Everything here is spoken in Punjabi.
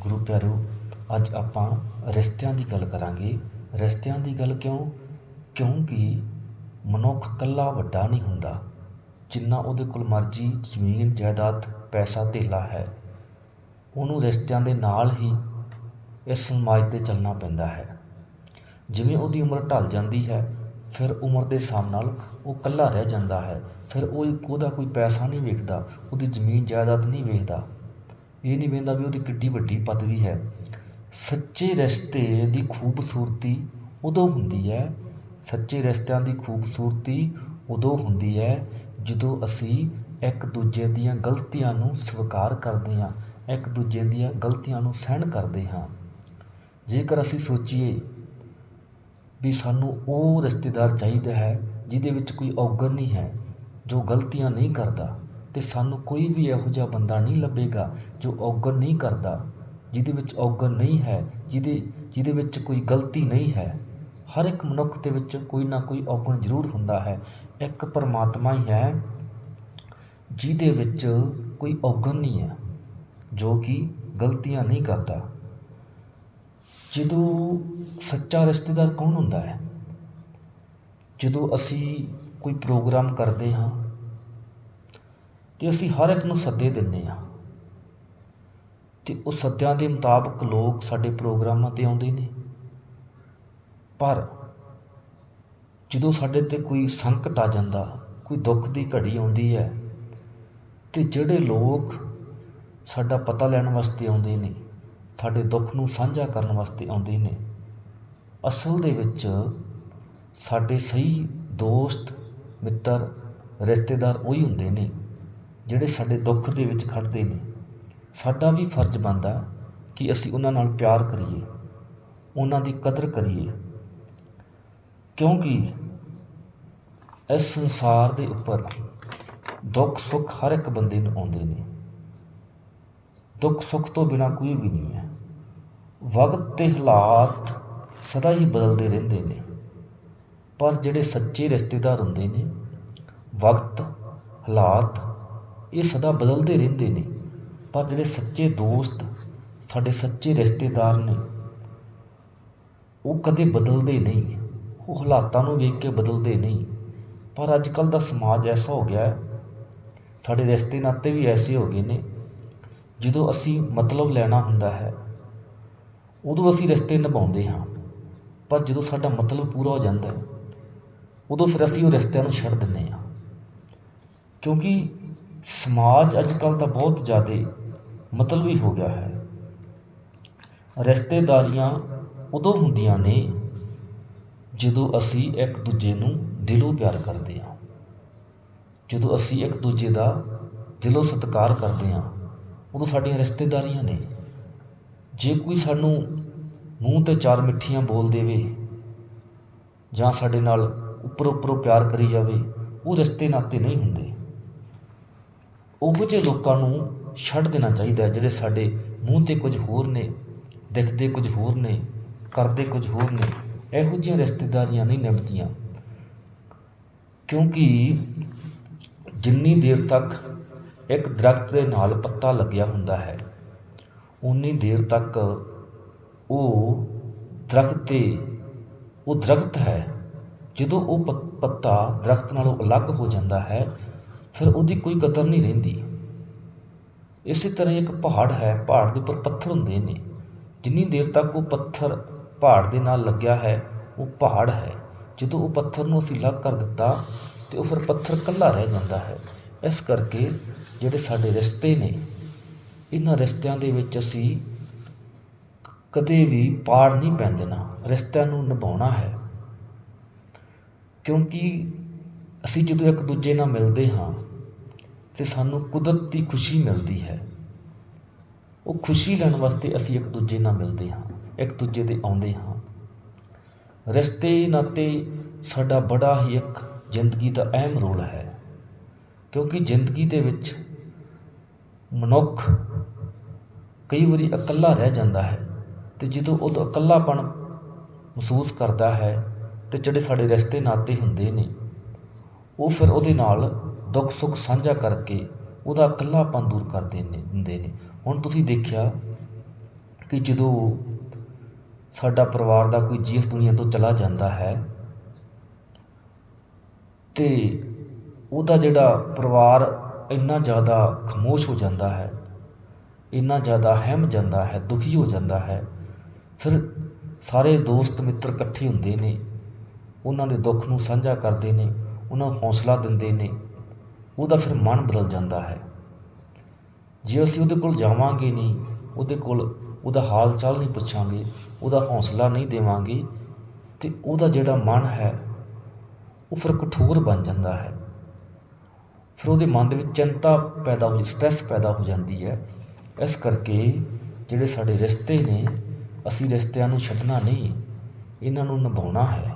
ਗੁਰੂ ਪਿਆਰੋ, ਅੱਜ ਆਪਾਂ ਰਿਸ਼ਤਿਆਂ ਦੀ ਗੱਲ ਕਰਾਂਗੇ। ਰਿਸ਼ਤਿਆਂ ਦੀ ਗੱਲ ਕਿਉਂ? ਕਿਉਂਕਿ ਮਨੁੱਖ ਇਕੱਲਾ ਵੱਡਾ ਨਹੀਂ ਹੁੰਦਾ, ਜਿੰਨਾ ਉਹਦੇ ਕੋਲ ਮਰਜ਼ੀ ਜ਼ਮੀਨ, ਜਾਇਦਾਦ, ਪੈਸਾ, ਧੇਲਾ ਹੈ। ਉਹਨੂੰ ਰਿਸ਼ਤਿਆਂ ਦੇ ਨਾਲ ਹੀ ਇਸ ਸਮਾਜ 'ਤੇ ਚੱਲਣਾ ਪੈਂਦਾ ਹੈ। ਜਿਵੇਂ ਉਹਦੀ ਉਮਰ ਢਲ ਜਾਂਦੀ ਹੈ, ਫਿਰ ਉਮਰ ਦੇ ਹਿਸਾਬ ਨਾਲ ਉਹ ਇਕੱਲਾ ਰਹਿ ਜਾਂਦਾ ਹੈ। ਫਿਰ ਉਹ ਉਹਦਾ ਕੋਈ ਪੈਸਾ ਨਹੀਂ ਵੇਖਦਾ, ਉਹਦੀ ਜ਼ਮੀਨ, ਜਾਇਦਾਦ ਨਹੀਂ ਵੇਖਦਾ। ਇਹ ਨਹੀਂ ਵੇਖਦਾ ਵੀ ਉਹਦੀ ਕਿੱਡੀ ਵੱਡੀ ਪਦਵੀ ਹੈ। ਸੱਚੇ ਰਿਸ਼ਤੇ ਦੀ ਖੂਬਸੂਰਤੀ ਉਦੋਂ ਹੁੰਦੀ ਹੈ। ਸੱਚੇ ਰਿਸ਼ਤਿਆਂ ਦੀ ਖੂਬਸੂਰਤੀ ਉਦੋਂ ਹੁੰਦੀ ਹੈ ਜਦੋਂ ਅਸੀਂ ਇੱਕ ਦੂਜੇ ਦੀਆਂ ਗਲਤੀਆਂ ਨੂੰ ਸਵੀਕਾਰ ਕਰਦੇ ਹਾਂ, ਇੱਕ ਦੂਜੇ ਦੀਆਂ ਗਲਤੀਆਂ ਨੂੰ ਸਹਿਣ ਕਰਦੇ ਹਾਂ। ਜੇਕਰ ਅਸੀਂ ਸੋਚੀਏ ਵੀ ਸਾਨੂੰ ਉਹ ਰਿਸ਼ਤੇਦਾਰ ਚਾਹੀਦਾ ਹੈ ਜਿਹਦੇ ਵਿੱਚ ਕੋਈ ਔਗਣ ਨਹੀਂ ਹੈ, ਜੋ ਗਲਤੀਆਂ ਨਹੀਂ ਕਰਦਾ ਤੇ ਸਾਨੂੰ ਕੋਈ ਵੀ ਇਹੋ ਜਿਹਾ ਬੰਦਾ ਨਹੀਂ ਲੱਭੇਗਾ ਜੋ ਔਗਣ ਨਹੀਂ ਕਰਦਾ, ਜਿਹਦੇ ਵਿੱਚ ਔਗਣ ਨਹੀਂ ਹੈ, ਜਿਹਦੇ ਜਿਹਦੇ ਵਿੱਚ ਕੋਈ ਗਲਤੀ ਨਹੀਂ ਹੈ। ਹਰ ਇੱਕ ਮਨੁੱਖ ਦੇ ਵਿੱਚ ਕੋਈ ਨਾ ਕੋਈ ਔਗਣ ਜ਼ਰੂਰ ਹੁੰਦਾ ਹੈ। ਇੱਕ ਪਰਮਾਤਮਾ ਹੀ ਹੈ ਜਿਹਦੇ ਵਿੱਚ ਕੋਈ ਔਗਣ ਨਹੀਂ ਹੈ, ਜੋ ਕਿ ਗਲਤੀਆਂ ਨਹੀਂ ਕਰਦਾ। ਜਦੋਂ ਸੱਚਾ ਰਿਸ਼ਤੇਦਾਰ ਕੌਣ ਹੁੰਦਾ ਹੈ? ਜਦੋਂ ਅਸੀਂ ਕੋਈ ਪ੍ਰੋਗਰਾਮ ਕਰਦੇ ਹਾਂ ਤੇ ਅਸੀਂ ਹਰ ਇੱਕ ਨੂੰ ਸੱਦੇ ਦਿੰਦੇ ਹਾਂ। ਤੇ ਉਹ ਸੱਦਿਆਂ ਦੇ ਮੁਤਾਬਕ ਲੋਕ ਸਾਡੇ ਪ੍ਰੋਗਰਾਮਾਂ ਤੇ ਆਉਂਦੇ ਨੇ। ਪਰ ਜਦੋਂ ਸਾਡੇ ਤੇ ਕੋਈ ਸੰਕਟ ਆ ਜਾਂਦਾ, ਕੋਈ ਦੁੱਖ ਦੀ ਘੜੀ ਆਉਂਦੀ ਹੈ, ਤੇ ਜਿਹੜੇ ਲੋਕ ਸਾਡਾ ਪਤਾ ਲੈਣ ਵਾਸਤੇ ਆਉਂਦੇ ਨੇ, ਸਾਡੇ ਦੁੱਖ ਨੂੰ ਸਾਂਝਾ ਕਰਨ ਵਾਸਤੇ ਆਉਂਦੇ ਨੇ, ਅਸਲ ਦੇ ਵਿੱਚ ਸਾਡੇ ਸਹੀ ਦੋਸਤ, ਮਿੱਤਰ, ਰਿਸ਼ਤੇਦਾਰ ਉਹੀ ਹੁੰਦੇ ਨੇ। ਜਿਹੜੇ ਸਾਡੇ ਦੁੱਖ ਦੇ ਵਿੱਚ ਖੜਦੇ ਨੇ, ਸਾਡਾ ਵੀ ਫਰਜ਼ ਬਣਦਾ ਕਿ ਅਸੀਂ ਉਹਨਾਂ ਨਾਲ ਪਿਆਰ ਕਰੀਏ, ਉਹਨਾਂ ਦੀ ਕਦਰ ਕਰੀਏ। ਕਿਉਂਕਿ ਇਸ ਸੰਸਾਰ ਦੇ ਉੱਪਰ ਦੁੱਖ ਸੁੱਖ ਹਰ ਇੱਕ ਬੰਦੇ ਨੂੰ ਆਉਂਦੇ ਨੇ। ਦੁੱਖ ਸੁੱਖ ਤੋਂ ਬਿਨਾ ਕੋਈ ਵੀ ਨਹੀਂ ਹੈ। ਵਕਤ ਤੇ ਹਾਲਾਤ ਸਦਾ ਹੀ ਬਦਲਦੇ ਰਹਿੰਦੇ ਨੇ। ਪਰ ਜਿਹੜੇ ਸੱਚੇ ਰਿਸ਼ਤੇਦਾਰ ਹੁੰਦੇ ਨੇ, ਵਕਤ, ਹਾਲਾਤ ਇਹ ਸਦਾ ਬਦਲਦੇ ਰਹਿੰਦੇ ਨੇ। ਪਰ ਜਿਹੜੇ ਸੱਚੇ ਦੋਸਤ ਸਾਡੇ ਸੱਚੇ ਰਿਸ਼ਤੇਦਾਰ ਨੇ, ਉਹ ਕਦੇ ਬਦਲਦੇ ਨਹੀਂ। ਉਹ ਹਾਲਾਤਾਂ ਨੂੰ ਵੇਖ ਕੇ ਬਦਲਦੇ ਨਹੀਂ। ਪਰ ਅੱਜ ਕੱਲ ਦਾ ਸਮਾਜ ਐਸਾ ਹੋ ਗਿਆ ਹੈ, ਸਾਡੇ ਰਿਸ਼ਤੇ ਨਾਤੇ ਵੀ ਐਸੇ ਹੋ ਗਏ ਨੇ, ਜਦੋਂ ਅਸੀਂ ਮਤਲਬ ਲੈਣਾ ਹੁੰਦਾ ਹੈ, ਉਦੋਂ ਅਸੀਂ ਰਿਸ਼ਤੇ ਨਿਭਾਉਂਦੇ ਹਾਂ। ਪਰ ਜਦੋਂ ਸਾਡਾ ਮਤਲਬ ਪੂਰਾ ਹੋ ਜਾਂਦਾ ਹੈ, ਉਦੋਂ ਫਿਰ ਅਸੀਂ ਉਹ ਰਿਸ਼ਤਿਆਂ ਨੂੰ ਛੱਡ ਦਿੰਦੇ ਹਾਂ। ਕਿਉਂਕਿ ਸਮਾਜ ਅੱਜ ਕੱਲ ਤਾਂ ਬਹੁਤ ਜ਼ਿਆਦਾ ਮਤਲਬੀ ਹੋ ਗਿਆ ਹੈ। ਰਿਸ਼ਤੇਦਾਰੀਆਂ ਉਦੋਂ ਹੁੰਦੀਆਂ ਨੇ ਜਦੋਂ ਅਸੀਂ ਇੱਕ ਦੂਜੇ ਨੂੰ ਦਿਲੋਂ ਪਿਆਰ ਕਰਦੇ ਹਾਂ। ਜਦੋਂ ਅਸੀਂ ਇੱਕ ਦੂਜੇ ਦਾ ਦਿਲੋਂ ਸਤਿਕਾਰ ਕਰਦੇ ਹਾਂ, ਉਦੋਂ ਸਾਡੀਆਂ ਰਿਸ਼ਤੇਦਾਰੀਆਂ ਨੇ। ਜੇ ਕੋਈ ਸਾਨੂੰ ਮੂੰਹ ਤੇ ਚਾਰ ਮਿੱਠੀਆਂ ਬੋਲ ਦੇਵੇ ਜਾਂ ਸਾਡੇ ਨਾਲ ਉੱਪਰ ਉੱਪਰੋਂ ਪਿਆਰ ਕਰੀ ਜਾਵੇ, ਉਹ ਰਿਸ਼ਤੇ ਨਾਤੇ ਨਹੀਂ ਹੁੰਦੇ। ਉਹੋ ਜਿਹੇ ਲੋਕਾਂ ਨੂੰ ਛੱਡ ਦੇਣਾ ਚਾਹੀਦਾ ਜਿਹੜੇ ਸਾਡੇ ਮੂੰਹ ਤੇ ਕੁਝ ਹੋਰ ਨੇ, ਦਿਖਦੇ ਕੁਝ ਹੋਰ ਨੇ, ਕਰਦੇ ਕੁਝ ਹੋਰ ਨੇ, ਇਹੋ ਜਿਹੀਆਂ ਰਿਸ਼ਤੇਦਾਰੀਆਂ ਨਹੀਂ ਨਿਭਦੀਆਂ। ਕਿਉਂਕਿ ਜਿੰਨੀ ਦੇਰ ਤੱਕ ਇੱਕ ਦਰਖਤ ਦੇ ਨਾਲ ਪੱਤਾ ਲੱਗਿਆ ਹੁੰਦਾ ਹੈ ਉਨੀ ਦੇਰ ਤੱਕ ਉਹ ਦਰਖਤ ਤੇ, ਉਹ ਦਰਖਤ ਹੈ। ਜਦੋਂ ਉਹ ਪੱਤਾ ਦਰਖਤ ਨਾਲੋਂ ਅਲੱਗ ਹੋ ਜਾਂਦਾ ਹੈ ਫਿਰ ਉਹਦੀ ਕੋਈ ਕਦਰ ਨਹੀਂ ਰਹਿੰਦੀ। ਇਸੇ ਤਰ੍ਹਾਂ ਇੱਕ ਪਹਾੜ ਹੈ, ਪਹਾੜ ਦੇ ਉੱਪਰ ਪੱਥਰ ਹੁੰਦੇ ਨੇ। ਜਿੰਨੀ ਦੇਰ ਤੱਕ ਉਹ ਪੱਥਰ ਪਹਾੜ ਦੇ ਨਾਲ ਲੱਗਿਆ ਹੈ, ਉਹ ਪਹਾੜ ਹੈ। ਜਦੋਂ ਉਹ ਪੱਥਰ ਨੂੰ ਅਸੀਂ ਅਲੱਗ ਕਰ ਦਿੱਤਾ ਤੇ ਉਹ ਫਿਰ ਪੱਥਰ ਇਕੱਲਾ ਰਹਿ ਜਾਂਦਾ ਹੈ। ਇਸ ਕਰਕੇ ਜਿਹੜੇ ਸਾਡੇ ਰਿਸ਼ਤੇ ਨੇ, ਇਹਨਾਂ ਰਿਸ਼ਤਿਆਂ ਦੇ ਵਿੱਚ ਅਸੀਂ ਕਦੇ ਵੀ ਪਾੜ ਨਹੀਂ ਪੈਣ ਦੇਣਾ। ਰਿਸ਼ਤਿਆਂ ਨੂੰ ਨਿਭਾਉਣਾ ਹੈ। ਕਿਉਂਕਿ ਅਸੀਂ ਜਦੋਂ ਇੱਕ ਦੂਜੇ ਨਾਲ ਮਿਲਦੇ ਹਾਂ ਤੇ ਸਾਨੂੰ ਕੁਦਰਤ ਦੀ ਖੁਸ਼ੀ ਮਿਲਦੀ ਹੈ। ਉਹ ਖੁਸ਼ੀ ਲੈਣ ਵਾਸਤੇ ਅਸੀਂ ਇੱਕ ਦੂਜੇ ਨਾਲ ਮਿਲਦੇ ਹਾਂ, ਇੱਕ ਦੂਜੇ ਦੇ ਆਉਂਦੇ ਹਾਂ। ਰਿਸ਼ਤੇ ਨਾਤੇ ਸਾਡਾ ਬੜਾ ਹੀ ਇੱਕ ਜ਼ਿੰਦਗੀ ਦਾ ਅਹਿਮ ਰੋਲ ਹੈ, ਕਿਉਂਕਿ ਜ਼ਿੰਦਗੀ ਦੇ ਵਿੱਚ ਮਨੁੱਖ ਕਈ ਵਾਰੀ ਇਕੱਲਾ ਰਹਿ ਜਾਂਦਾ ਹੈ ਤੇ ਜਦੋਂ ਉਹ ਇਕੱਲਾਪਣ ਮਹਿਸੂਸ ਕਰਦਾ ਹੈ ਤੇ ਜਿਹੜੇ ਸਾਡੇ ਰਿਸ਼ਤੇ ਨਾਤੇ ਹੁੰਦੇ ਨੇ ਉਹ ਫਿਰ ਉਹਦੇ ਨਾਲ ਦੁੱਖ ਸੁੱਖ ਸਾਂਝਾ ਕਰਕੇ ਉਹਦਾ ਇਕੱਲਾਪਨ ਦੂਰ ਕਰਦੇ ਨੇ ਹੁੰਦੇ ਨੇ। ਹੁਣ ਤੁਸੀਂ ਦੇਖਿਆ ਕਿ ਜਦੋਂ ਸਾਡਾ ਪਰਿਵਾਰ ਦਾ ਕੋਈ ਜੀ ਦੁਨੀਆ ਤੋਂ ਚਲਾ ਜਾਂਦਾ ਹੈ ਤੇ ਉਹਦਾ ਜਿਹੜਾ ਪਰਿਵਾਰ ਇੰਨਾ ਜ਼ਿਆਦਾ ਖਾਮੋਸ਼ ਹੋ ਜਾਂਦਾ ਹੈ, ਇੰਨਾ ਜ਼ਿਆਦਾ ਅਹਿਮ ਜਾਂਦਾ ਹੈ, ਦੁਖੀ ਹੋ ਜਾਂਦਾ ਹੈ, ਫਿਰ ਸਾਰੇ ਦੋਸਤ ਮਿੱਤਰ ਇਕੱਠੇ ਹੁੰਦੇ ਨੇ, ਉਹਨਾਂ ਦੇ ਦੁੱਖ ਨੂੰ ਸਾਂਝਾ ਕਰਦੇ ਨੇ ਉਹਨਾਂ ਨੂੰ ਹੌਸਲਾ ਦਿੰਦੇ ਨੇ, ਉਹਦਾ ਫਿਰ ਮਨ ਬਦਲ ਜਾਂਦਾ ਹੈ। ਜੇ ਅਸੀਂ ਉਹਦੇ ਕੋਲ ਜਾਵਾਂਗੇ ਨਹੀਂ, ਉਹਦੇ ਕੋਲ ਉਹਦਾ ਹਾਲ ਚਾਲ ਨਹੀਂ ਪੁੱਛਾਂਗੇ, ਉਹਦਾ ਹੌਸਲਾ ਨਹੀਂ ਦੇਵਾਂਗੇ, ਤੇ ਉਹਦਾ ਜਿਹੜਾ ਮਨ ਹੈ, ਉਹ ਫਿਰ ਕਠੋਰ ਬਣ ਜਾਂਦਾ ਹੈ। ਫਿਰ ਉਹਦੇ ਮਨ ਦੇ ਵਿੱਚ ਚਿੰਤਾ ਪੈਦਾ ਹੋ ਸਟ੍ਰੈਸ ਪੈਦਾ ਹੋ ਜਾਂਦੀ ਹੈ। ਇਸ ਕਰਕੇ ਜਿਹੜੇ ਸਾਡੇ ਰਿਸ਼ਤੇ ਨੇ, ਅਸੀਂ ਰਿਸ਼ਤਿਆਂ ਨੂੰ ਛੱਡਣਾ ਨਹੀਂ, ਇਹਨਾਂ ਨੂੰ ਨਿਭਾਉਣਾ ਹੈ।